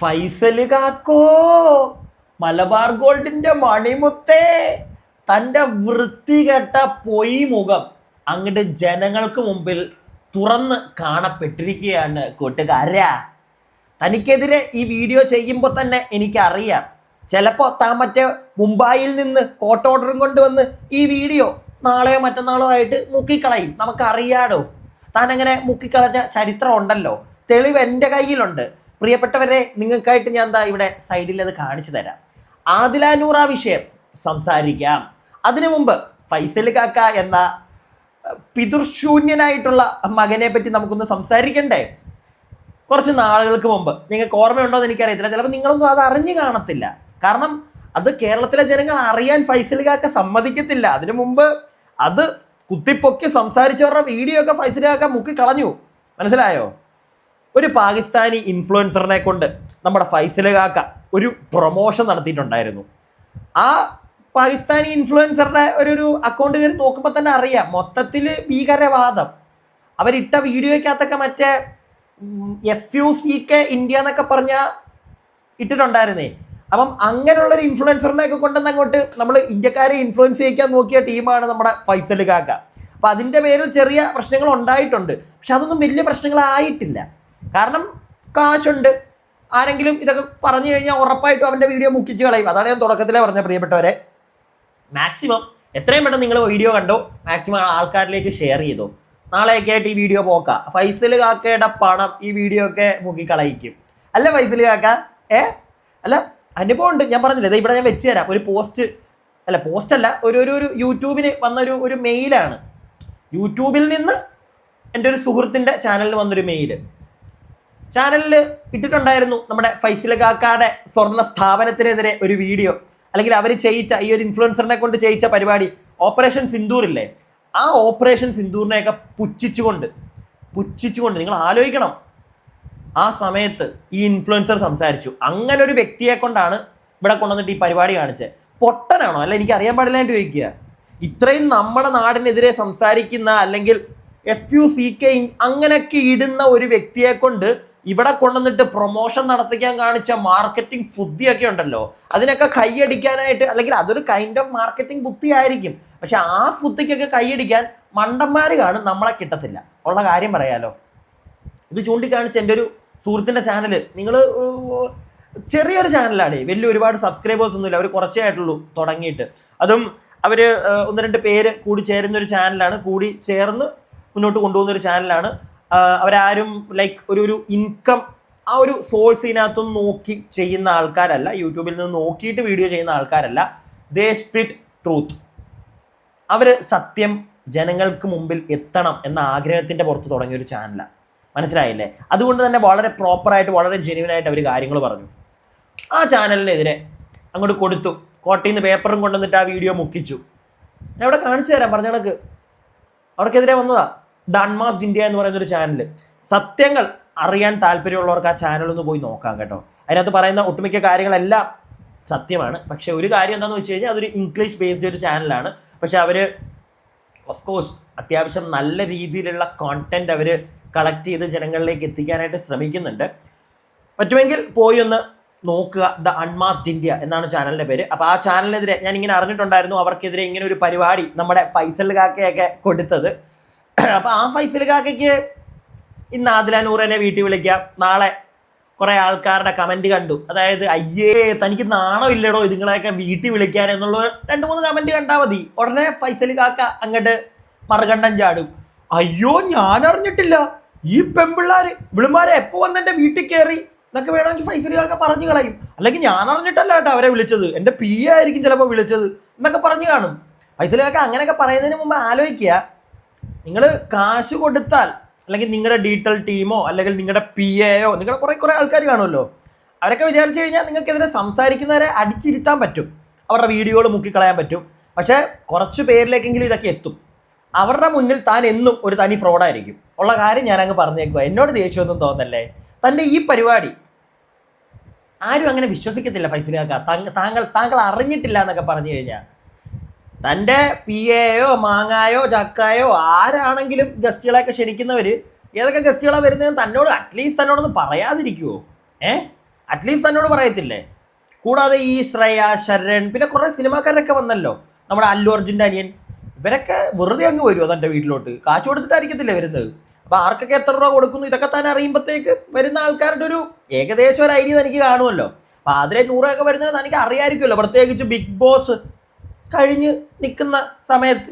ഫൈസൽ കാക്കോ? മലബാർ ഗോൾഡിന്റെ മണിമുത്തേ. തന്റെ വൃത്തികെട്ട പൊയ് മുഖം അങ്ങോട്ട് ജനങ്ങൾക്ക് മുമ്പിൽ തുറന്ന് കാണപ്പെട്ടിരിക്കുകയാണ് കൂട്ടുകാരാ. തനിക്കെതിരെ ഈ വീഡിയോ ചെയ്യുമ്പോൾ തന്നെ എനിക്കറിയാം. ചിലപ്പോൾ താൻ മറ്റേ മുംബൈയിൽ നിന്ന് കോട്ട് ഓർഡറും കൊണ്ടുവന്ന് ഈ വീഡിയോ നാളെയോ മറ്റന്നാളോ ആയിട്ട് മുക്കിക്കളയും. നമുക്കറിയാടോ. താൻ അങ്ങനെ മുക്കിക്കളഞ്ഞ ചരിത്രം ഉണ്ടല്ലോ. തെളിവ് എന്റെ കയ്യിലുണ്ട്. പ്രിയപ്പെട്ടവരെ നിങ്ങൾക്കായിട്ട് ഞാൻ എന്താ ഇവിടെ സൈഡിൽ അത് കാണിച്ചു തരാം. ആദിലാനൂറ വിഷയം സംസാരിക്കാം. അതിനു മുമ്പ് ഫൈസൽ കാക്ക എന്ന പിതൃശൂന്യനായിട്ടുള്ള മകനെ പറ്റി നമുക്കൊന്ന് സംസാരിക്കണ്ടേ? കുറച്ച് നാളുകൾക്ക് മുമ്പ്. നിങ്ങൾക്ക് ഓർമ്മയുണ്ടോ എന്ന് എനിക്കറിയത്തില്ല. ചിലപ്പോൾ നിങ്ങളൊന്നും അത് അറിഞ്ഞു കാണത്തില്ല. കാരണം അത് കേരളത്തിലെ ജനങ്ങൾ അറിയാൻ ഫൈസൽ കാക്ക സമ്മതിക്കത്തില്ല. അതിനു മുമ്പ് അത് കുത്തിപ്പൊക്കി സംസാരിച്ചവരുടെ വീഡിയോ ഒക്കെ ഫൈസൽ കാക്ക മുക്കി കളഞ്ഞു. മനസ്സിലായോ? ഒരു പാകിസ്ഥാനി ഇൻഫ്ലുവൻസറിനെ കൊണ്ട് നമ്മുടെ ഫൈസൽ കാക്ക ഒരു പ്രൊമോഷൻ നടത്തിയിട്ടുണ്ടായിരുന്നു. ആ പാകിസ്ഥാനി ഇൻഫ്ലുവൻസറുടെ ഒരു ഒരു അക്കൗണ്ട് കയറി നോക്കുമ്പോൾ തന്നെ അറിയാം. മൊത്തത്തിൽ ഭീകരവാദം. അവരിട്ട വീഡിയോയ്ക്കകത്തൊക്കെ മറ്റേ F U C K India എന്നൊക്കെ പറഞ്ഞ ഇട്ടിട്ടുണ്ടായിരുന്നേ. അപ്പം അങ്ങനെയുള്ളൊരു ഇൻഫ്ലുവൻസറിനെയൊക്കെ കൊണ്ടുവന്ന് അങ്ങോട്ട് നമ്മൾ ഇന്ത്യക്കാരെ ഇൻഫ്ലുവൻസ് ചെയ്യിക്കാൻ നോക്കിയ ടീമാണ് നമ്മുടെ ഫൈസൽ കാക്ക. അപ്പം അതിന്റെ പേരിൽ ചെറിയ പ്രശ്നങ്ങൾ ഉണ്ടായിട്ടുണ്ട്. പക്ഷെ അതൊന്നും വലിയ പ്രശ്നങ്ങളായിട്ടില്ല. കാരണം കാശുണ്ട്. ആരെങ്കിലും ഇതൊക്കെ പറഞ്ഞു കഴിഞ്ഞാൽ ഉറപ്പായിട്ടും അവന്റെ വീഡിയോ മുക്കിച്ച് കളയും. അതാണ് ഞാൻ തുടക്കത്തിലേ പറഞ്ഞ പ്രിയപ്പെട്ടവരെ. മാക്സിമം എത്രയും പെട്ടെന്ന് നിങ്ങൾ വീഡിയോ കണ്ടോ. മാക്സിമം ആൾക്കാരിലേക്ക് ഷെയർ ചെയ്തോ. നാളെയൊക്കെ ആയിട്ട് ഈ വീഡിയോ പോക്ക. ഫൈസൽ കാക്കയുടെ പണം ഈ വീഡിയോ ഒക്കെ മുക്കിക്കളയിക്കും അല്ല ഫൈസൽ കാക്ക? ഏ? അല്ല അനുഭവം ഉണ്ട്. ഞാൻ പറഞ്ഞില്ല ദേ ഇവിടെ ഞാൻ വെച്ച് തരാം ഒരു പോസ്റ്റ് അല്ല പോസ്റ്റ് അല്ല ഒരു ഒരു ഒരു യൂട്യൂബിന് വന്നൊരു ഒരു മെയിലാണ് യൂട്യൂബിൽ നിന്ന് എന്റെ ഒരു സുഹൃത്തിന്റെ ചാനലിൽ വന്നൊരു മെയിൽ ചാനലിൽ ഇട്ടിട്ടുണ്ടായിരുന്നു നമ്മുടെ ഫൈസിലകാക്കാടെ സ്വർണ സ്ഥാപനത്തിനെതിരെ ഒരു വീഡിയോ അല്ലെങ്കിൽ അവർ ചെയ്യിച്ച ഈ ഒരു ഇൻഫ്ലുവൻസറിനെ കൊണ്ട് ചെയ്യിച്ച പരിപാടി ഓപ്പറേഷൻ സിന്ദൂർ ഇല്ലേ? ആ ഓപ്പറേഷൻ സിന്ദൂറിനെയൊക്കെ പുച്ഛിച്ചുകൊണ്ട് പുച്ഛിച്ചുകൊണ്ട് നിങ്ങൾ ആലോചിക്കണം. ആ സമയത്ത് ഈ ഇൻഫ്ലുവൻസർ സംസാരിച്ചു. അങ്ങനെ ഒരു വ്യക്തിയെ കൊണ്ടാണ് ഇവിടെ കൊണ്ടുവന്നിട്ട് ഈ പരിപാടി കാണിച്ചത്. പൊട്ടനാണോ? അല്ല എനിക്ക് അറിയാൻ പാടില്ലായിട്ട് ചോദിക്കുക. ഇത്രയും നമ്മുടെ നാടിനെതിരെ സംസാരിക്കുന്ന അല്ലെങ്കിൽ എഫ് യു സി കെ അങ്ങനെയൊക്കെ ഇടുന്ന ഒരു വ്യക്തിയെ കൊണ്ട് ഇവിടെ കൊണ്ടുവന്നിട്ട് പ്രൊമോഷൻ നടത്തിക്കാൻ കാണിച്ച മാർക്കറ്റിംഗ് ബുദ്ധിയൊക്കെ ഉണ്ടല്ലോ. അതിനൊക്കെ കൈയടിക്കാനായിട്ട് അല്ലെങ്കിൽ അതൊരു കൈൻഡ് ഓഫ് മാർക്കറ്റിംഗ് ബുദ്ധി ആയിരിക്കും പക്ഷെ ആ ബുദ്ധിക്കൊക്കെ കൈയടിക്കാൻ മണ്ടന്മാർ കാണും നമ്മളെ കിട്ടത്തില്ല. ഉള്ള കാര്യം പറയാലോ. ഇത് ചൂണ്ടിക്കാണിച്ച് എന്റെ ഒരു സുഹൃത്തിന്റെ ചാനൽ നിങ്ങൾ ചെറിയൊരു ചാനലാണ് വലിയ ഒരുപാട് സബ്സ്ക്രൈബേഴ്സ് ഒന്നുമില്ല. അവർ കുറച്ചേ ആയിട്ടുള്ളൂ തുടങ്ങിയിട്ട്. അതും അവർ ഒന്ന് രണ്ട് പേര് കൂടി ചേരുന്ന ഒരു ചാനലാണ് കൂടി ചേർന്ന് മുന്നോട്ട് കൊണ്ടുപോകുന്ന ഒരു ചാനലാണ് അവരാരും ലൈക്ക് ഒരു ഒരു ഇൻകം ആ ഒരു സോഴ്സിനകത്തും നോക്കി ചെയ്യുന്ന ആൾക്കാരല്ല യൂട്യൂബിൽ നിന്ന് നോക്കിയിട്ട് വീഡിയോ ചെയ്യുന്ന ആൾക്കാരല്ല ദേ സ്പിറ്റ് ട്രൂത്ത് അവർ സത്യം ജനങ്ങൾക്ക് മുമ്പിൽ എത്തണം എന്ന ആഗ്രഹത്തിന്റെ പുറത്ത് തുടങ്ങിയ ഒരു ചാനലാണ് മനസ്സിലായില്ലേ? അതുകൊണ്ട് തന്നെ വളരെ പ്രോപ്പറായിട്ട് വളരെ ജെന്യൂനായിട്ട് അവർ കാര്യങ്ങൾ പറഞ്ഞു. ആ ചാനലിനെതിരെ അങ്ങോട്ട് കൊടുത്തു. കോട്ടയിൽ നിന്ന് പേപ്പറും കൊണ്ടുവന്നിട്ട് ആ വീഡിയോ മുക്കിച്ചു. ഞാൻ ഇവിടെ കാണിച്ചു തരാം പറഞ്ഞ കണക്ക്. അവർക്കെതിരെ വന്നതാ. അൺമാസ്ഡ് ഇന്ത്യ എന്ന് പറയുന്ന ഒരു ചാനൽ സത്യങ്ങൾ അറിയാൻ താല്പര്യമുള്ളവർക്ക് ആ ചാനൽ ഒന്ന് പോയി നോക്കാം കേട്ടോ. അതിനകത്ത് പറയുന്ന ഒട്ടുമിക്ക കാര്യങ്ങളെല്ലാം സത്യമാണ്. പക്ഷെ ഒരു കാര്യം എന്താണെന്ന് വെച്ച് കഴിഞ്ഞാൽ അതൊരു ഇംഗ്ലീഷ് ബേസ്ഡ് ഒരു ചാനലാണ് പക്ഷെ അവർ ഓഫ് കോഴ്സ് അത്യാവശ്യം നല്ല രീതിയിലുള്ള കോണ്ടന്റ് അവർ കളക്ട് ചെയ്ത് ജനങ്ങളിലേക്ക് എത്തിക്കാനായിട്ട് ശ്രമിക്കുന്നുണ്ട്. പറ്റുമെങ്കിൽ പോയി ഒന്ന് നോക്കുക ദ അൺമാസ്ഡ് ഇന്ത്യ എന്നാണ് ചാനലിന്റെ പേര്. അപ്പോൾ ആ ചാനലിനെതിരെ ഞാൻ ഇങ്ങനെ അറിഞ്ഞിട്ടുണ്ടായിരുന്നു അവർക്കെതിരെ ഇങ്ങനെ ഒരു പരിപാടി നമ്മുടെ ഫൈസൽ കാക്കയൊക്കെ കൊടുത്തത്. അപ്പോൾ ആ ഫൈസൽ കാക്കയ്ക്ക് ഇന്ന് ആദിലാനൂറിനെ വീട്ടിൽ വിളിക്കാം. നാളെ കുറേ ആൾക്കാരുടെ കമന്റ് കണ്ടു. അതായത് അയ്യേ തനിക്ക് നാണമില്ലടോ ഇതുങ്ങളെയൊക്കെ വീട്ടിൽ വിളിക്കാൻ എന്നുള്ള രണ്ട് മൂന്ന് കമന്റ് കണ്ടാൽ മതി. ഉടനെ ഫൈസൽ കാക്ക അങ്ങോട്ട് മറുകണ്ഠം ചാടും. അയ്യോ ഞാൻ അറിഞ്ഞിട്ടില്ല. ഈ പെമ്പിള്ളാര് വിളിമാരെ എപ്പോ വന്ന് എന്റെ വീട്ടിൽ കയറി എന്നൊക്കെ വേണമെങ്കിൽ ഫൈസൽ കാക്ക പറഞ്ഞു കളയും. അല്ലെങ്കിൽ ഞാൻ അറിഞ്ഞിട്ടല്ല കേട്ടോ അവരെ വിളിച്ചത്. എന്റെ പി ആയിരിക്കും ചിലപ്പോൾ വിളിച്ചത് എന്നൊക്കെ പറഞ്ഞു കാണും. ഫൈസൽ കാക്ക അങ്ങനെയൊക്കെ പറയുന്നതിന് മുമ്പ് ആലോചിക്കുക. നിങ്ങൾ കാശ് കൊടുത്താൽ അല്ലെങ്കിൽ നിങ്ങളുടെ ഡീറ്റൽ ടീമോ അല്ലെങ്കിൽ നിങ്ങളുടെ പി എയോ നിങ്ങളുടെ കുറേ കുറേ ആൾക്കാർ കാണുമല്ലോ. അവരൊക്കെ വിചാരിച്ചു കഴിഞ്ഞാൽ നിങ്ങൾക്കെതിരെ സംസാരിക്കുന്നവരെ അടിച്ചിരുത്താൻ പറ്റും. അവരുടെ വീഡിയോകൾ മുക്കിക്കളയാൻ പറ്റും. പക്ഷേ കുറച്ച് പേരിലേക്കെങ്കിലും ഇതൊക്കെ എത്തും. അവരുടെ മുന്നിൽ താൻ എന്നും ഒരു തനി ഫ്രോഡായിരിക്കും. ഉള്ള കാര്യം ഞാൻ അങ്ങ് പറഞ്ഞേക്കുക എന്നോട് ദേഷ്യമൊന്നും തോന്നല്ലേ? തന്റെ ഈ പരിപാടി ആരും അങ്ങനെ വിശ്വസിക്കത്തില്ല ഫൈസലാക്ക താങ്കൾ താങ്കൾ അറിഞ്ഞിട്ടില്ല എന്നൊക്കെ പറഞ്ഞു കഴിഞ്ഞാൽ. തന്റെ പി എയോ മാങ്ങായോ ചക്കായോ ആരാണെങ്കിലും ഗസ്റ്റുകളെയൊക്കെ ക്ഷണിക്കുന്നവർ ഏതൊക്കെ ഗസ്റ്റുകളാണ് വരുന്നതെന്ന് തന്നോട് അറ്റ്ലീസ്റ്റ് തന്നോടൊന്ന് പറയാതിരിക്കുമോ ഏ? അറ്റ്ലീസ്റ്റ് തന്നോട് പറയത്തില്ലേ? കൂടാതെ ഈ ശ്രേയ ശരൺ പിന്നെ കുറേ സിനിമാക്കാരൊക്കെ വന്നല്ലോ. നമ്മുടെ അല്ലു അർജുന്റെ അനിയൻ. ഇവരൊക്കെ വെറുതെ അങ്ങ് വരുമോ തന്റെ വീട്ടിലോട്ട്? കാശ് കൊടുത്തിട്ടായിരിക്കത്തില്ലേ വരുന്നത്? അപ്പോൾ ആർക്കൊക്കെ എത്ര രൂപ കൊടുക്കുന്നു? ഇതൊക്കെ താൻ അറിയുമ്പോഴത്തേക്ക് വരുന്ന ആൾക്കാരുടെ ഒരു ഏകദേശം ഒരു ഐഡിയ തനിക്ക് കാണുമല്ലോ. അപ്പോൾ അതിലെ നൂറൊക്കെ വരുന്നത് തനിക്ക് അറിയാമായിരിക്കുമല്ലോ പ്രത്യേകിച്ച് ബിഗ് ബോസ് കഴിഞ്ഞ് നിൽക്കുന്ന സമയത്ത്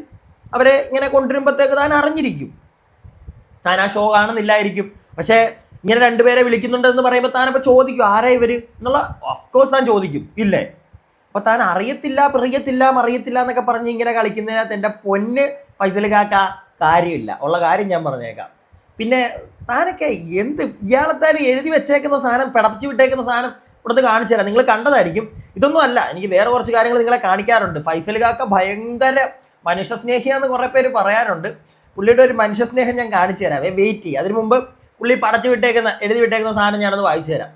അവരെ ഇങ്ങനെ കൊണ്ടുവരുമ്പോഴത്തേക്ക് താൻ അറിഞ്ഞിരിക്കും. താൻ ആ ഷോ കാണുന്നില്ലായിരിക്കും. പക്ഷേ ഇങ്ങനെ രണ്ടുപേരെ വിളിക്കുന്നുണ്ടെന്ന് പറയുമ്പോൾ താനപ്പോൾ ചോദിക്കും ആരാ ഇവർ എന്നുള്ള ഓഫ്കോഴ്സ് താൻ ചോദിക്കും. ഇല്ലേ? അപ്പോൾ താൻ അറിയത്തില്ല പ്രിയത്തില്ല മറിയത്തില്ല എന്നൊക്കെ പറഞ്ഞ് ഇങ്ങനെ കളിക്കുന്നതിനകത്ത് എന്റെ പൊന്ന് പൈസലിക്കാക്ക കാര്യമില്ല. ഉള്ള കാര്യം ഞാൻ പറഞ്ഞേക്കാം. പിന്നെ താനൊക്കെ എന്ത് ഇയാളെ താൻ എഴുതി വെച്ചേക്കുന്ന സാധനം പിടപ്പിച്ച് വിട്ടേക്കുന്ന സാധനം ഇവിടുത്തെ കാണിച്ചു തരാം. നിങ്ങൾ കണ്ടതായിരിക്കും. ഇതൊന്നും അല്ല. എനിക്ക് വേറെ കുറച്ച് കാര്യങ്ങൾ നിങ്ങളെ കാണിക്കാറുണ്ട്. ഫൈസൽ കാക്ക ഭയങ്കര മനുഷ്യസ്നേഹിയാന്ന് കുറേ പേര് പറയാറുണ്ട്. പുള്ളിയുടെ ഒരു മനുഷ്യസ്നേഹം ഞാൻ കാണിച്ചു തരാം. വെയിറ്റ് ചെയ്യുക അതിന് മുമ്പ് പുള്ളി പടച്ചു വിട്ടേക്കുന്ന എഴുതി വിട്ടേക്കുന്ന സാധനം ഞാനത് വായിച്ചു തരാം.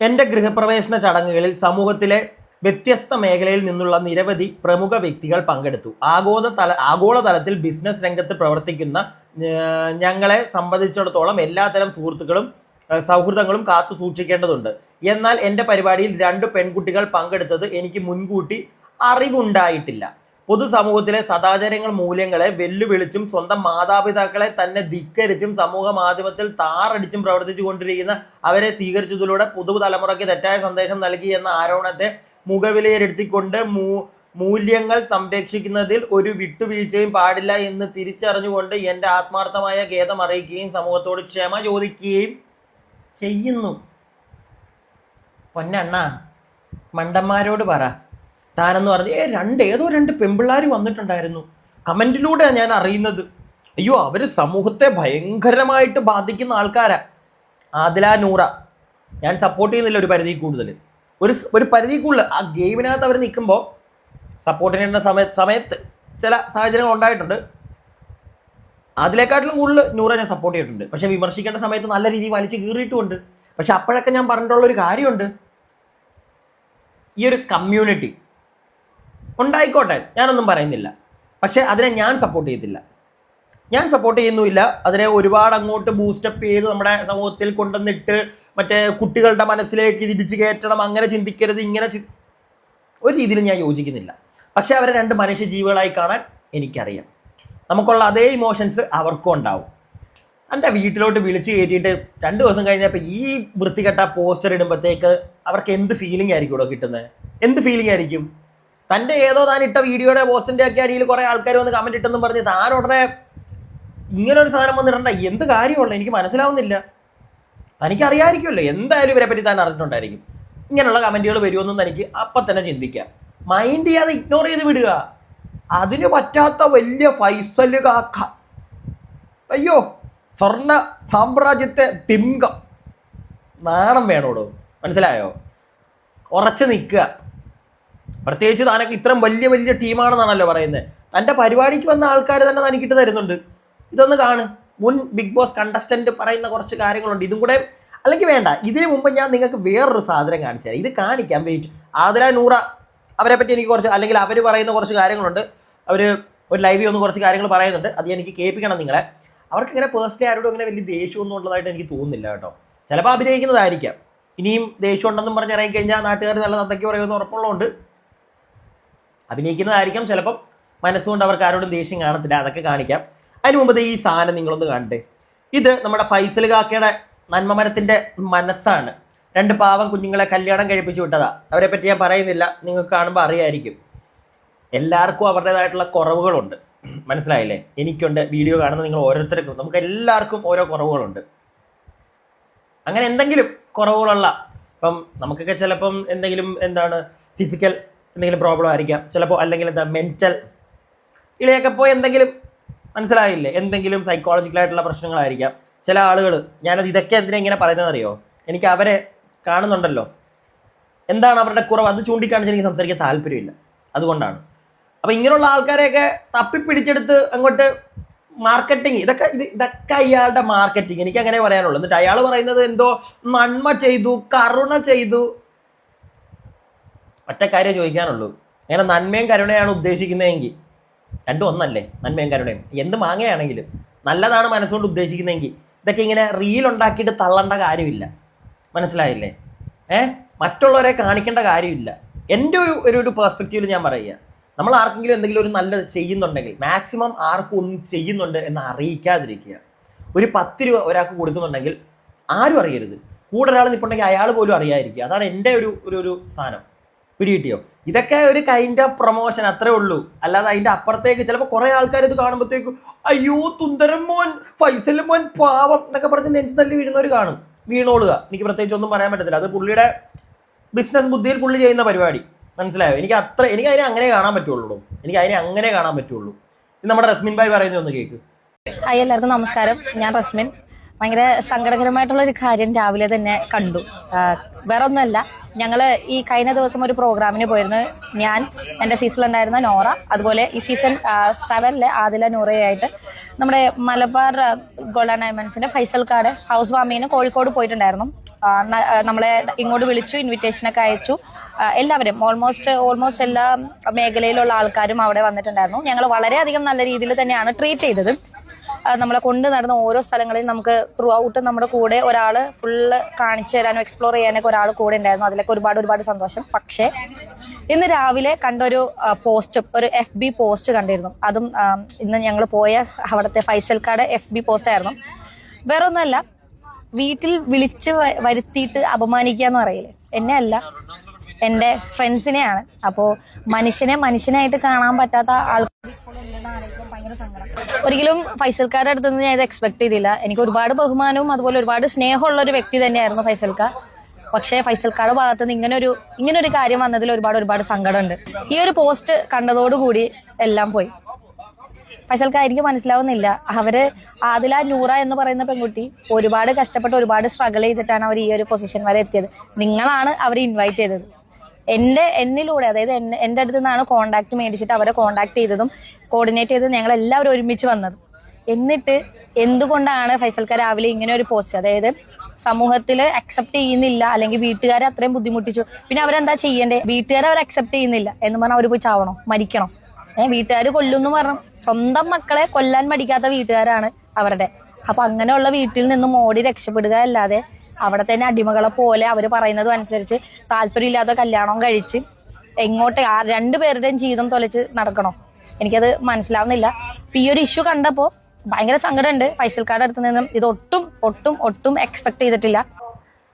എന്റെ ഗൃഹപ്രവേശന ചടങ്ങുകളിൽ സമൂഹത്തിലെ വ്യത്യസ്ത മേഖലയിൽ നിന്നുള്ള നിരവധി പ്രമുഖ വ്യക്തികൾ പങ്കെടുത്തു. ആഗോള തല ആഗോളതലത്തിൽ ബിസിനസ് രംഗത്ത് പ്രവർത്തിക്കുന്ന ഞങ്ങളെ സംബന്ധിച്ചിടത്തോളം എല്ലാത്തരം സുഹൃത്തുക്കളും സൗഹൃദങ്ങളും കാത്തു സൂക്ഷിക്കേണ്ടതുണ്ട്. എന്നാൽ എന്റെ പരിപാടിയിൽ രണ്ട് പെൺകുട്ടികൾ പങ്കെടുത്തത് എനിക്ക് മുൻകൂട്ടി അറിവുണ്ടായിട്ടില്ല. പൊതുസമൂഹത്തിലെ സദാചാരങ്ങൾ മൂല്യങ്ങളെ വെല്ലുവിളിച്ചും സ്വന്തം മാതാപിതാക്കളെ തന്നെ ധിക്കരിച്ചും സമൂഹ മാധ്യമത്തിൽ താറടിച്ചും പ്രവർത്തിച്ചു കൊണ്ടിരിക്കുന്ന അവരെ സ്വീകരിച്ചതിലൂടെ പുതുതലമുറയ്ക്ക് തെറ്റായ സന്ദേശം നൽകി എന്ന ആരോപണത്തെ മുഖവിലയിരുത്തിക്കൊണ്ട് മൂ മൂല്യങ്ങൾ സംരക്ഷിക്കുന്നതിൽ ഒരു വിട്ടുവീഴ്ചയും പാടില്ല എന്ന് തിരിച്ചറിഞ്ഞുകൊണ്ട് എന്റെ ആത്മാർത്ഥമായ ഖേദം അറിയിക്കുകയും സമൂഹത്തോട് ക്ഷമ ചോദിക്കുകയും ചെയ്യുന്നു. പൊന്നണ്ണ മണ്ടന്മാരോട് പറ. താനെന്ന് പറഞ്ഞ് ഏ രണ്ട് ഏതോ രണ്ട് പെമ്പിള്ളാർ വന്നിട്ടുണ്ടായിരുന്നു. കമന്റിലൂടെ ഞാൻ അറിയുന്നത്. അയ്യോ അവർ സമൂഹത്തെ ഭയങ്കരമായിട്ട് ബാധിക്കുന്ന ആൾക്കാരാ. ആദില നൂറ ഞാൻ സപ്പോർട്ട് ചെയ്യുന്നില്ല ഒരു പരിധി കൂടുതൽ ഒരു ഒരു പരിധി കൂടുതൽ ആ ഗെയിമിനകത്ത് അവർ നിൽക്കുമ്പോൾ സപ്പോർട്ട് ചെയ്യേണ്ട സമയ സമയത്ത് ചില സാഹചര്യങ്ങൾ ഉണ്ടായിട്ടുണ്ട്. അതിലേക്കാട്ടിലും കൂടുതൽ നൂറ ഞാൻ സപ്പോർട്ട് ചെയ്തിട്ടുണ്ട്. പക്ഷേ വിമർശിക്കേണ്ട സമയത്ത് നല്ല രീതിയിൽ വലിച്ചു കീറിയിട്ടുമുണ്ട്. പക്ഷെ അപ്പോഴൊക്കെ ഞാൻ പറഞ്ഞിട്ടുള്ള ഒരു കാര്യമുണ്ട്. ഈ ഒരു കമ്മ്യൂണിറ്റി ഉണ്ടായിക്കോട്ടെ ഞാനൊന്നും പറയുന്നില്ല. പക്ഷേ അതിനെ ഞാൻ സപ്പോർട്ട് ചെയ്തില്ല. ഞാൻ സപ്പോർട്ട് ചെയ്യുന്നുമില്ല. അതിനെ ഒരുപാട് അങ്ങോട്ട് ബൂസ്റ്റപ്പ് ചെയ്ത് നമ്മുടെ സമൂഹത്തിൽ കൊണ്ടുവന്നിട്ട് മറ്റേ കുട്ടികളുടെ മനസ്സിലേക്ക് തിരിച്ചു കയറ്റണം അങ്ങനെ ചിന്തിക്കരുത് ഇങ്ങനെ ഒരു രീതിയിൽ ഞാൻ യോജിക്കുന്നില്ല. പക്ഷേ അവരെ രണ്ട് മനുഷ്യ ജീവികളായി കാണാൻ എനിക്കറിയാം. നമുക്കുള്ള അതേ ഇമോഷൻസ് അവർക്കും ഉണ്ടാവും. എന്റെ വീട്ടിലോട്ട് വിളിച്ച് കയറ്റിയിട്ട് രണ്ട് ദിവസം കഴിഞ്ഞപ്പോൾ ഈ വൃത്തികെട്ട പോസ്റ്റർ ഇടുമ്പോഴത്തേക്ക് അവർക്ക് എന്ത് ഫീലിംഗ് ആയിരിക്കും ഇവിടെ കിട്ടുന്നത് എന്ത് ഫീലിംഗ് ആയിരിക്കും? തന്റെ ഏതോ താൻ ഇട്ട വീഡിയോയുടെ പോസ്റ്റിന്റെ ഒക്കെ അടിയിൽ കുറേ ആൾക്കാർ വന്ന് കമന്റ് ഇട്ടെന്നും പറഞ്ഞ് താൻ ഉടനെ ഇങ്ങനെ ഒരു സാധനം വന്നിട്ടുണ്ട എന്ത് കാര്യമുള്ള? എനിക്ക് മനസ്സിലാവുന്നില്ല. തനിക്ക് അറിയാമായിരിക്കുമല്ലോ എന്തായാലും ഇവരെ പറ്റി താൻ അറിഞ്ഞിട്ടുണ്ടായിരിക്കും. ഇങ്ങനെയുള്ള കമന്റുകൾ വരുമെന്നും തനിക്ക് അപ്പം തന്നെ ചിന്തിക്കാം. മൈൻഡ് ചെയ്യാതെ ഇഗ്നോർ ചെയ്ത് വിടുക. അതിന് പറ്റാത്ത വലിയ ഫൈസൽ കാക്ക അയ്യോ സ്വർണ സാമ്രാജ്യത്തെ തിങ്കം നാണം വേണോടോ? മനസ്സിലായോ? ഉറച്ചു നിൽക്കുക. പ്രത്യേകിച്ച് താനൊക്കെ ഇത്രയും വലിയ വലിയ ടീമാണെന്നാണല്ലോ പറയുന്നത്. തന്റെ പരിപാടിക്ക് വന്ന ആൾക്കാർ തന്നെ തനിക്കിട്ട് തരുന്നുണ്ട്. ഇതൊന്ന് കാണ്. മുൻ ബിഗ് ബോസ് കണ്ടസ്റ്റന്റ് പറയുന്ന കുറച്ച് കാര്യങ്ങളുണ്ട്. ഇതും കൂടെ അല്ലെങ്കിൽ വേണ്ട. ഇതിനു മുമ്പ് ഞാൻ നിങ്ങൾക്ക് വേറൊരു സാധനം കാണിച്ചു തരാം ഇത് കാണിക്കാം വെയിറ്റ് ആതിര നൂറ അവരെ പറ്റി എനിക്ക് കുറച്ച് അല്ലെങ്കിൽ അവർ പറയുന്ന കുറച്ച് കാര്യങ്ങളുണ്ട്. അവർ ഒരു ലൈവിൽ ഒന്ന് കുറച്ച് കാര്യങ്ങൾ പറയുന്നുണ്ട്. അത് എനിക്ക് കേൾപ്പിക്കണം നിങ്ങളെ. അവർക്ക് ഇങ്ങനെ പേഴ്സണലി ആരോടും അങ്ങനെ വലിയ ദേഷ്യമൊന്നും ഉള്ളതായിട്ട് എനിക്ക് തോന്നുന്നില്ല കേട്ടോ. ചിലപ്പോൾ അഭിനയിക്കുന്നതായിരിക്കാം. ഇനിയും ദേഷ്യം ഉണ്ടെന്നും പറഞ്ഞ് ഇറങ്ങിക്കഴിഞ്ഞാൽ നാട്ടുകാർ നല്ല തത്തയ്ക്ക് പറയുമെന്ന് ഉറപ്പുള്ളതുകൊണ്ട് അഭിനയിക്കുന്നതായിരിക്കാം. ചിലപ്പം മനസ്സുകൊണ്ട് അവർക്ക് ആരോടും ദേഷ്യം കാണത്തില്ല. അതൊക്കെ കാണിക്കാം. അതിന് മുമ്പ് ഈ സാധനം നിങ്ങളൊന്ന് കണ്ടേ ഇത് നമ്മുടെ ഫൈസൽ കാക്കയുടെ നന്മമരത്തിന്റെ മനസ്സാണ്. രണ്ട് പാവം കുഞ്ഞുങ്ങളെ കല്യാണം കഴിപ്പിച്ചു വിട്ടതാ. അവരെ പറ്റി ഞാൻ പറയുന്നില്ല. നിങ്ങൾക്ക് കാണുമ്പോൾ അറിയായിരിക്കും. എല്ലാവർക്കും അവരുടേതായിട്ടുള്ള കുറവുകളുണ്ട്. മനസ്സിലായില്ലേ? എനിക്കുണ്ട് വീഡിയോ കാണുന്ന നിങ്ങൾ ഓരോരുത്തർക്കും നമുക്ക് എല്ലാവർക്കും ഓരോ കുറവുകളുണ്ട്. അങ്ങനെ എന്തെങ്കിലും കുറവുകളുള്ള ഇപ്പം നമുക്കൊക്കെ ചിലപ്പം എന്തെങ്കിലും എന്താണ് ഫിസിക്കൽ എന്തെങ്കിലും പ്രോബ്ലം ആയിരിക്കാം. ചിലപ്പോൾ അല്ലെങ്കിൽ എന്താ മെന്റൽ ഇളയൊക്കെ പോയി എന്തെങ്കിലും മനസ്സിലായില്ലേ? എന്തെങ്കിലും സൈക്കോളജിക്കലായിട്ടുള്ള പ്രശ്നങ്ങളായിരിക്കാം. ചില ആളുകൾ ഞാനത് ഇതൊക്കെ എന്തിനാ ഇങ്ങനെ പറയുന്നതെന്നറിയോ? എനിക്ക് അവരെ കാണുന്നുണ്ടല്ലോ. എന്താണ് അവരുടെ കുറവ്? അത് ചൂണ്ടിക്കാണിച്ച് എനിക്ക് സംസാരിക്കാൻ താല്പര്യമില്ല. അതുകൊണ്ടാണ്. അപ്പോൾ ഇങ്ങനെയുള്ള ആൾക്കാരെയൊക്കെ തപ്പിപ്പിടിച്ചെടുത്ത് അങ്ങോട്ട് മാർക്കറ്റിംഗ് ഇതൊക്കെ ഇത് ഇതൊക്കെ അയാളുടെ മാർക്കറ്റിംഗ് എനിക്ക് അങ്ങനെ പറയാനുള്ളൂ. എന്നിട്ട് അയാൾ പറയുന്നത് എന്തോ നന്മ ചെയ്തു കരുണ ചെയ്തു. ഒറ്റ കാര്യം ചോദിക്കാനുള്ളൂ. അങ്ങനെ നന്മയും കരുണയാണ് ഉദ്ദേശിക്കുന്നതെങ്കിൽ രണ്ടും ഒന്നല്ലേ? നന്മയും കരുണയും. എന്ത് മാങ്ങയാണെങ്കിലും നല്ലതാണ് മനസ്സുകൊണ്ട് ഉദ്ദേശിക്കുന്നതെങ്കിൽ ഇതൊക്കെ ഇങ്ങനെ റീൽ ഉണ്ടാക്കിയിട്ട് തള്ളേണ്ട കാര്യമില്ല. മനസ്സിലായില്ലേ? ഏ? മറ്റുള്ളവരെ കാണിക്കേണ്ട കാര്യമില്ല. എന്റെ ഒരു ഒരു ഒരു പേഴ്സ്പെക്റ്റീവിൽ ഞാൻ പറയുക. നമ്മൾ ആർക്കെങ്കിലും എന്തെങ്കിലും ഒരു നല്ലത് ചെയ്യുന്നുണ്ടെങ്കിൽ മാക്സിമം ആർക്കും ഒന്നും ചെയ്യുന്നുണ്ട് എന്ന് അറിയിക്കാതിരിക്കുക. ഒരു പത്ത് രൂപ ഒരാൾക്ക് കൊടുക്കുന്നുണ്ടെങ്കിൽ ആരും അറിയരുത്. കൂടെ ഒരാൾ നിൽപ്പുണ്ടെങ്കിൽ അയാൾ പോലും അറിയാതിരിക്കുക. അതാണ് എന്റെ ഒരു ഒരു ഒരു സാധനം. പിടികിട്ടിയോ? ഇതൊക്കെ ഒരു കൈൻഡ് ഓഫ് പ്രൊമോഷൻ അത്രേ ഉള്ളൂ. അല്ലാതെ അതിന്റെ അപ്പുറത്തേക്ക് ചിലപ്പോൾ കുറേ ആൾക്കാർ ഇത് കാണുമ്പോഴത്തേക്കും അയ്യോ തുന്തരം മോൻ ഫൈസൽ മോൻ പാവം എന്നൊക്കെ പറഞ്ഞ് നെഞ്ചു തല്ലി വീഴുന്നവർ കാണും. വീണോളുക. എനിക്ക് പ്രത്യേകിച്ച് ഒന്നും പറയാൻ പറ്റത്തില്ല. അത് പുള്ളിയുടെ ബിസിനസ് ബുദ്ധിയിൽ പുള്ളി ചെയ്യുന്ന പരിപാടി. മനസ്സിലായോ? എനിക്ക് അത്ര എനിക്ക് അതിനെ അങ്ങനെ കാണാൻ പറ്റുള്ളൂ എനിക്ക് അതിനെ അങ്ങനെ കാണാൻ പറ്റുള്ളൂ. ഇത് നമ്മുടെ റസ്മിൻ ഭായ് പറയുന്നത് ഒന്ന് കേക്ക്. ഹായ് എല്ലാവർക്കും നമസ്കാരം. ഞാൻ റസ്മിൻ. ഭയങ്കര സങ്കടകരമായിട്ടുള്ള ഒരു കാര്യം രാവിലെ തന്നെ കണ്ടു. വേറെ ഒന്നുമല്ല ഞങ്ങൾ ഈ കഴിഞ്ഞ ദിവസം ഒരു പ്രോഗ്രാമിന് പോയിരുന്നു. ഞാൻ എന്റെ സീസണിലുണ്ടായിരുന്ന നോറ അതുപോലെ ഈ സീസൺ സെവനിലെ ആദില നൂറയായിട്ട് നമ്മുടെ മലബാർ ഗോൾഡ് ഡയമണ്ട്സിന്റെ ഫൈസൽ കാർഡ് ഹൗസ് വാമിന് കോഴിക്കോട് പോയിട്ടുണ്ടായിരുന്നു. നമ്മളെ ഇങ്ങോട്ട് വിളിച്ചു ഇൻവിറ്റേഷൻ ഒക്കെ അയച്ചു. എല്ലാവരും ഓൾമോസ്റ്റ് ഓൾമോസ്റ്റ് എല്ലാ മേഖലയിലുള്ള ആൾക്കാരും അവിടെ വന്നിട്ടുണ്ടായിരുന്നു. ഞങ്ങൾ വളരെയധികം നല്ല രീതിയിൽ തന്നെയാണ് ട്രീറ്റ് ചെയ്തത്. നമ്മളെ കൊണ്ട് നടന്ന ഓരോ സ്ഥലങ്ങളിൽ നമുക്ക് ത്രൂ ഔട്ട് നമ്മുടെ കൂടെ ഒരാൾ ഫുള്ള് കാണിച്ചു തരാനും എക്സ്പ്ലോർ ചെയ്യാനൊക്കെ ഒരാൾ കൂടെ ഉണ്ടായിരുന്നു. അതിലൊക്കെ ഒരുപാട് ഒരുപാട് സന്തോഷം. പക്ഷേ ഇന്ന് രാവിലെ കണ്ടൊരു പോസ്റ്റ് ഒരു എഫ് ബി പോസ്റ്റ് കണ്ടിരുന്നു. അതും ഇന്ന് ഞങ്ങൾ പോയ അവിടുത്തെ ഫൈസൽക്കാട് എഫ് ബി പോസ്റ്റ് ആയിരുന്നു. വേറെ ഒന്നുമല്ല വീട്ടിൽ വിളിച്ച് വരുത്തിയിട്ട് അപമാനിക്കുക എന്ന് പറയില്ലേ എന്നെ അല്ല എന്റെ ഫ്രണ്ട്സിനെയാണ്. അപ്പോൾ മനുഷ്യനെ മനുഷ്യനായിട്ട് കാണാൻ പറ്റാത്ത ആൾക്കാർ ഒരിക്കലും ഫൈസൽക്കാരുടെ അടുത്ത് നിന്ന് ഞാൻ ഇത് എക്സ്പെക്ട് ചെയ്തില്ല. എനിക്ക് ഒരുപാട് ബഹുമാനവും അതുപോലെ ഒരുപാട് സ്നേഹമുള്ള ഒരു വ്യക്തി തന്നെയായിരുന്നു ഫൈസൽക്ക. പക്ഷേ ഫൈസൽക്കാരുടെ ഭാഗത്ത് നിന്ന് ഇങ്ങനെ ഒരു ഇങ്ങനെ ഒരു കാര്യം വന്നതിൽ ഒരുപാട് ഒരുപാട് സങ്കടമുണ്ട്. ഈ ഒരു പോസ്റ്റ് കണ്ടതോടുകൂടി എല്ലാം പോയി. ഫൈസൽക്ക എനിക്ക് മനസ്സിലാവുന്നില്ല. അവർ ആദില നൂറ എന്ന് പറയുന്ന പെൺകുട്ടി ഒരുപാട് കഷ്ടപ്പെട്ട് ഒരുപാട് സ്ട്രഗിൾ ചെയ്തിട്ടാണ് അവർ ഈ ഒരു പൊസിഷൻ വരെ എത്തിയത്. നിങ്ങളാണ് അവരെ ഇൻവൈറ്റ് ചെയ്തത്. എന്റെ എന്നിലൂടെ അതായത് എന്റെ അടുത്ത് നിന്നാണ് കോണ്ടാക്ട് മേടിച്ചിട്ട് അവരെ കോണ്ടാക്ട് ചെയ്തതും കോർഡിനേറ്റ് ചെയ്തതും ഞങ്ങൾ എല്ലാവരും ഒരുമിച്ച് വന്നത്. എന്നിട്ട് എന്തുകൊണ്ടാണ് ഫൈസൽക്ക രാവിലെ ഇങ്ങനെ ഒരു പോസ്റ്റ് അതായത് സമൂഹത്തിൽ അക്സെപ്റ്റ് ചെയ്യുന്നില്ല അല്ലെങ്കിൽ വീട്ടുകാരെ അത്രയും ബുദ്ധിമുട്ടിച്ചു. പിന്നെ അവരെന്താ ചെയ്യണ്ടേ? വീട്ടുകാരെ അവർ അക്സെപ്റ്റ് ചെയ്യുന്നില്ല എന്ന് പറഞ്ഞാൽ അവർ പോയി ചാവണോ? മരിക്കണോ? ഏഹ് വീട്ടുകാർ കൊല്ലുന്നു പറഞ്ഞു. സ്വന്തം മക്കളെ കൊല്ലാൻ മടിക്കാത്ത വീട്ടുകാരാണ് അവരുടെ. അപ്പൊ അങ്ങനെയുള്ള വീട്ടിൽ നിന്ന് ഓടി രക്ഷപ്പെടുക അല്ലാതെ അവിടെ തന്നെ അടിമകളെ പോലെ അവർ പറയുന്നതും അനുസരിച്ച് താല്പര്യമില്ലാത്ത കല്യാണം കഴിച്ച് എങ്ങോട്ട് ആ രണ്ടുപേരുടെയും ജീവിതം തൊലച്ച് നടക്കണോ. എനിക്കത് മനസ്സിലാവുന്നില്ല. ഈ ഒരു ഇഷ്യൂ കണ്ടപ്പോ ഭയങ്കര സങ്കടമുണ്ട്. കാർഡ് അടുത്ത് നിന്നും ഇത് ഒട്ടും ഒട്ടും ഒട്ടും എക്സ്പെക്ട് ചെയ്തിട്ടില്ല.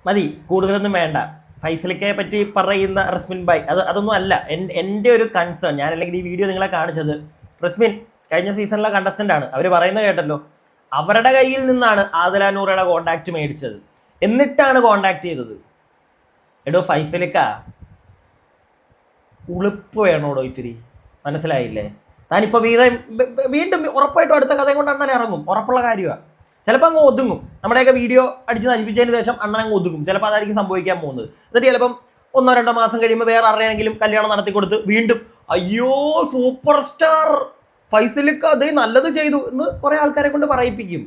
മതി കൂടുതലൊന്നും വേണ്ട. ഫൈസലിക്കയെ പറ്റി പറയുന്ന റസ്മിൻ ബായ് അത് അതൊന്നും അല്ല. എൻ- എന്റെ ഒരു കൺസേൺ ഞാൻ അല്ലെങ്കിൽ ഈ വീഡിയോ നിങ്ങളെ കാണിച്ചത് റസ്മിൻ കഴിഞ്ഞ സീസണിലെ കണ്ടസ്റ്റന്റ് ആണ്. അവർ പറയുന്നത് കേട്ടല്ലോ. അവരുടെ കയ്യിൽ നിന്നാണ് ആദലാനൂറയുടെ കോണ്ടാക്ട് മേടിച്ചത്. എന്നിട്ടാണ് കോണ്ടാക്ട് ചെയ്തത്. എടോ ഫൈസലിക്ക ഉളുപ്പ് വേണോടോ ഇത്തിരി? മനസ്സിലായില്ലേ? താനിപ്പോൾ വീണ്ടും വീണ്ടും ഉറപ്പായിട്ടും അടുത്ത കഥയും കൊണ്ട് അണ്ണൻ ഇറങ്ങും. ഉറപ്പുള്ള കാര്യമാണ് ചിലപ്പോൾ അങ്ങ് ഒതുങ്ങും. നമ്മുടെയൊക്കെ വീഡിയോ അടിച്ച് നശിപ്പിച്ചതിന് ശേഷം അണ്ണൻ അങ്ങ് ഒതുങ്ങും. ചിലപ്പോൾ അതായിരിക്കും സംഭവിക്കാൻ പോകുന്നത്. എന്നിട്ട് ചിലപ്പം ഒന്നോ രണ്ടോ മാസം കഴിയുമ്പോൾ വേറെ ആരുടെയെങ്കിലും കല്യാണം നടത്തി കൊടുത്ത് വീണ്ടും അയ്യോ സൂപ്പർ സ്റ്റാർ ഫൈസലിക്ക് അതേ നല്ലത് ചെയ്തു എന്ന് കുറേ ആൾക്കാരെ കൊണ്ട് പറയിപ്പിക്കും.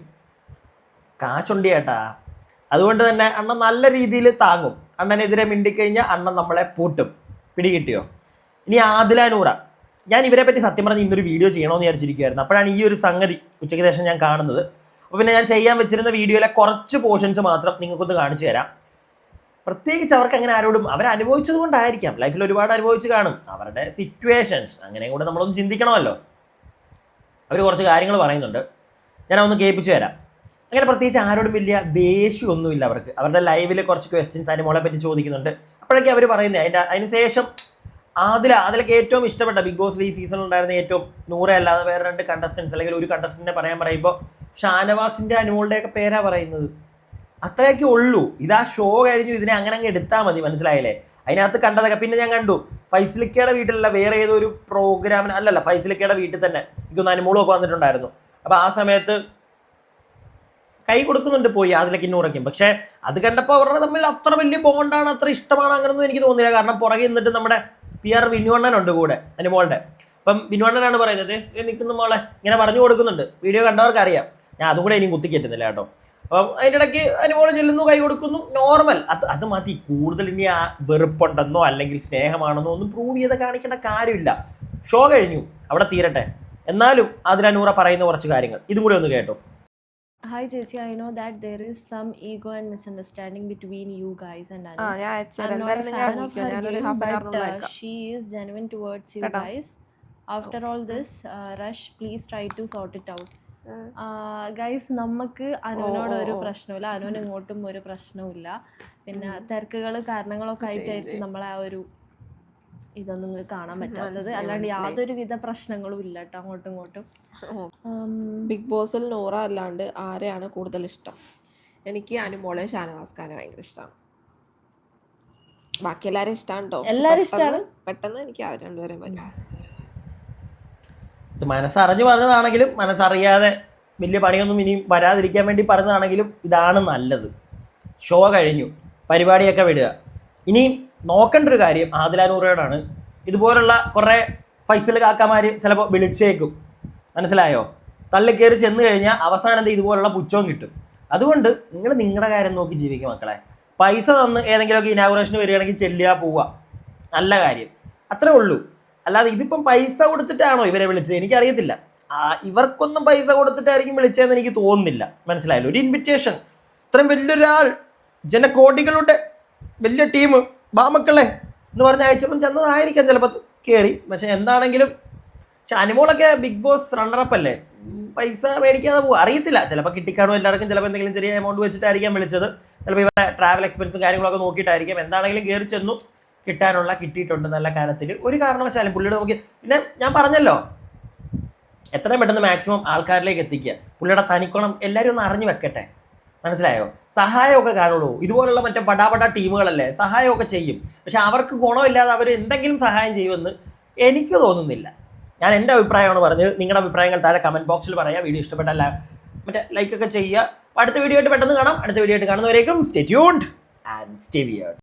കാശുണ്ട് ചേട്ടാ. അതുകൊണ്ട് തന്നെ അണ്ണൻ നല്ല രീതിയിൽ താങ്ങും. അണ്ണനെതിരെ മിണ്ടിക്കഴിഞ്ഞാൽ അണ്ണൻ നമ്മളെ പൂട്ടും. പിടികിട്ടിയോ? ഇനി ആദില ഞാൻ ഇവരെ പറ്റി സത്യം പറഞ്ഞ് ഇന്നൊരു വീഡിയോ ചെയ്യണമെന്ന് വിചാരിച്ചിരിക്കുകയായിരുന്നു അപ്പോഴാണ് ഈ ഒരു സംഗതി ഉച്ചയ്ക്ക് ശേഷം ഞാൻ കാണുന്നത്. അപ്പോൾ പിന്നെ ഞാൻ ചെയ്യാൻ വെച്ചിരുന്ന വീഡിയോയിലെ കുറച്ച് പോർഷൻസ് മാത്രം നിങ്ങൾക്കൊന്ന് കാണിച്ചു തരാം. പ്രത്യേകിച്ച് അവർക്ക് അങ്ങനെ ആരോടും അവർ അനുഭവിച്ചത് കൊണ്ടായിരിക്കാം. ലൈഫിൽ ഒരുപാട് അനുഭവിച്ച് കാണും. അവരുടെ സിറ്റുവേഷൻസ് അങ്ങനെയും കൂടെ നമ്മളൊന്ന് ചിന്തിക്കണമല്ലോ. അവർ കുറച്ച് കാര്യങ്ങൾ പറയുന്നുണ്ട്. ഞാൻ ഒന്ന് കേൾപ്പിച്ചു തരാം. അങ്ങനെ പ്രത്യേകിച്ച് ആരോടും വലിയ ദേഷ്യമൊന്നുമില്ല അവർക്ക്. അവരുടെ ലൈവിൽ കുറച്ച് ക്വസ്റ്റ്യൻസ് അതിന് മോളെ പറ്റി ചോദിക്കുന്നുണ്ട്. അപ്പോഴൊക്കെ അവർ പറയുന്നത് അതിന്റെ അതിന് ശേഷം അതിൽ അതിലൊക്കെ ഏറ്റവും ഇഷ്ടപ്പെട്ട ബിഗ് ബോസ് ഈ സീസണിൽ ഉണ്ടായിരുന്ന ഏറ്റവും നൂറെ അല്ലാതെ വേറെ രണ്ട് കണ്ടസ്റ്റൻസ് അല്ലെങ്കിൽ ഒരു കണ്ടസ്റ്റന്റിനെ പറയാൻ പറയുമ്പോൾ ഷാനവാസിന്റെ അനുമോളുടെയൊക്കെ പേരാ പറയുന്നത്. അത്രയൊക്കെ ഉള്ളൂ. ഇതാ ഷോ കഴിഞ്ഞു ഇതിനെ അങ്ങനെ അങ്ങ് എടുത്താൽ മതി മനസ്സിലായല്ലേ? അതിനകത്ത് കണ്ടതൊക്കെ പിന്നെ ഞാൻ കണ്ടു. ഫൈസലിക്കയുടെ വീട്ടിലല്ല വേറെ ഏതോ ഒരു പ്രോഗ്രാമിന് അല്ലല്ല ഫൈസലിക്കയുടെ വീട്ടിൽ തന്നെ. എനിക്കൊന്ന് അനുമോളൊക്കെ വന്നിട്ടുണ്ടായിരുന്നു. അപ്പോൾ ആ സമയത്ത് കൈ കൊടുക്കുന്നുണ്ട് പോയി അതിലേക്ക് ഇന്നൂറയ്ക്കും പക്ഷേ അത് കണ്ടപ്പോൾ അവരുടെ തമ്മിൽ അത്ര വലിയ ബോണ്ടാണ് അത്ര ഇഷ്ടമാണ് അങ്ങനൊന്നും എനിക്ക് തോന്നില്ല. കാരണം പുറകെ നിന്നിട്ട് നമ്മുടെ പി ആർ വിനുവണ്ണനുണ്ട് കൂടെ അനുമോളുടെ. അപ്പം വിനുവണ്ണനാണ് പറയുന്നത് "ഏ, നിൽക്കുന്ന മോളെ ഇങ്ങനെ പറഞ്ഞു കൊടുക്കുന്നുണ്ട്. വീഡിയോ കണ്ടവർക്ക് അറിയാം ഞാൻ അതും കൂടെ ഇനി കുത്തിക്കയറ്റുന്നില്ല കേട്ടോ. അപ്പം അതിന്റെ ഇടയ്ക്ക് അനുമോൾ ചെല്ലുന്നു കൈ കൊടുക്കുന്നു. നോർമൽ അത് അത് മതി. കൂടുതൽ ഇനി ആ വെറുപ്പുണ്ടെന്നോ അല്ലെങ്കിൽ സ്നേഹമാണെന്നോ ഒന്നും പ്രൂവ് ചെയ്ത് കാണിക്കേണ്ട കാര്യമില്ല. ഷോ കഴിഞ്ഞു. അവിടെ തീരട്ടെ. എന്നാലും അതിലനൂറ പറയുന്ന കുറച്ച് കാര്യങ്ങൾ. ഇതും കൂടി ഒന്ന് കേട്ടോ. ഹായ് ചേച്ചി. I know that there is some ego and misunderstanding between you guys and and she is genuine towards you guys after all this rush please try to sort it and guys നമുക്ക് അനുവിനോട് ഒരു പ്രശ്നമില്ല. അനുവിന് ഇങ്ങോട്ടും ഒരു പ്രശ്നവുമില്ല. പിന്നെ തിരക്കുകൾ കാരണങ്ങളൊക്കെ ആയിട്ടായിരിക്കും നമ്മളെ ആ ഒരു ഇതൊന്നും കാണാൻ പറ്റാത്തത്. അല്ലാണ്ട് യാതൊരു വിധ പ്രശ്നങ്ങളും ഇല്ല കേട്ടോ അങ്ങോട്ടും ഇങ്ങോട്ടും. ബിഗ് ബോസിൽ നോറ അല്ലാണ്ട് ആരെയാണ് കൂടുതൽ ഇഷ്ടം? എനിക്ക് അനുമോളെ ഷാനവാസ് ഖാനെ ഭയങ്കര ഇഷ്ടമാണ് ബാക്കി എല്ലാവരും ഇഷ്ടമാണ് കേട്ടോ എല്ലാവരും ഇഷ്ടമാണ് പെട്ടെന്ന് എനിക്ക് അവർ വരെ പറ്റും. ഇത് മനസ്സറിഞ്ഞ് പറഞ്ഞതാണെങ്കിലും മനസ്സറിയാതെ വലിയ പണിയൊന്നും ഇനിയും വരാതിരിക്കാൻ വേണ്ടി പറഞ്ഞതാണെങ്കിലും ഇതാണ് നല്ലത്. ഷോ കഴിഞ്ഞു. പരിപാടിയൊക്കെ വിടുക. ഇനി നോക്കേണ്ട ഒരു കാര്യം ആദിലാനൂറയോടാണ്. ഇതുപോലുള്ള കുറേ ഫൈസൽ കാക്കമാർ ചിലപ്പോൾ വിളിച്ചേക്കും. മനസ്സിലായോ? തള്ളിക്കയറി ചെന്ന് കഴിഞ്ഞാൽ അവസാനത്തെ ഇതുപോലുള്ള പുച്ഛവും കിട്ടും. അതുകൊണ്ട് നിങ്ങൾ നിങ്ങളുടെ കാര്യം നോക്കി ജീവിക്കും മക്കളെ. പൈസ തന്ന് ഏതെങ്കിലുമൊക്കെ ഇനാഗുറേഷന് വരികയാണെങ്കിൽ ചെല്ലുക പോവുക. നല്ല കാര്യം. അത്രേ ഉള്ളൂ. അല്ലാതെ ഇതിപ്പം പൈസ കൊടുത്തിട്ടാണോ ഇവരെ വിളിച്ചത്? എനിക്കറിയത്തില്ല. ഇവർക്കൊന്നും പൈസ കൊടുത്തിട്ടായിരിക്കും വിളിച്ചതെന്ന് എനിക്ക് തോന്നുന്നില്ല. മനസ്സിലായല്ലോ? ഒരു ഇൻവിറ്റേഷൻ ഇത്രയും വലിയൊരാൾ ജനകോടികളുടെ വലിയ ടീം ബാമക്കളെ എന്ന് പറഞ്ഞ അയച്ചപ്പം ചെന്നതായിരിക്കാം ചിലപ്പോൾ കയറി പക്ഷെ എന്താണെങ്കിലും പക്ഷെ അനുമോളൊക്കെ ബിഗ് ബോസ് റണ്ണറപ്പ് അല്ലേ? പൈസ മേടിക്കാതെ പോകും അറിയത്തില്ല. ചിലപ്പോൾ കിട്ടിക്കാണോ എല്ലാവർക്കും? ചിലപ്പോൾ എന്തെങ്കിലും ചെറിയ എമൗണ്ട് വെച്ചിട്ടായിരിക്കാം വിളിച്ചത്. ചിലപ്പോൾ ഇവരുടെ ട്രാവൽ എക്സ്പെൻസും കാര്യങ്ങളൊക്കെ നോക്കിയിട്ടായിരിക്കും. എന്താണെങ്കിലും കയറി ചെന്നു. കിട്ടാനുള്ള കിട്ടിയിട്ടുണ്ട് നല്ല കാലത്തിൽ ഒരു കാരണവശാലും പുള്ളിയുടെ നോക്കി. പിന്നെ ഞാൻ പറഞ്ഞല്ലോ എത്രയും പെട്ടെന്ന് മാക്സിമം ആൾക്കാരിലേക്ക് എത്തിക്കുക. പുള്ളിയുടെ തനിക്കോണം എല്ലാവരും ഒന്ന് അറിഞ്ഞു വെക്കട്ടെ. മനസ്സിലായോ? സഹായമൊക്കെ കാണുള്ളൂ. ഇതുപോലുള്ള മറ്റേ പടാപട ടീമുകളല്ലേ സഹായമൊക്കെ ചെയ്യും. പക്ഷെ അവർക്ക് ഗുണമില്ലാതെ അവർ എന്തെങ്കിലും സഹായം ചെയ്യുമെന്ന് എനിക്ക് തോന്നുന്നില്ല. ഞാൻ എന്റെ അഭിപ്രായമാണ് പറഞ്ഞത്. നിങ്ങളുടെ അഭിപ്രായങ്ങൾ താഴെ കമന്റ് ബോക്സിൽ പറയാം. വീഡിയോ ഇഷ്ടപ്പെട്ടല്ല മറ്റേ ലൈക്കൊക്കെ ചെയ്യുക. അടുത്ത വീഡിയോ ആയിട്ട് പെട്ടെന്ന് കാണാം. അടുത്ത വീഡിയോ ആയിട്ട് കാണുന്നവരേക്കും സ്റ്റേ ട്യൂൺഡ് ആൻഡ് സ്റ്റേ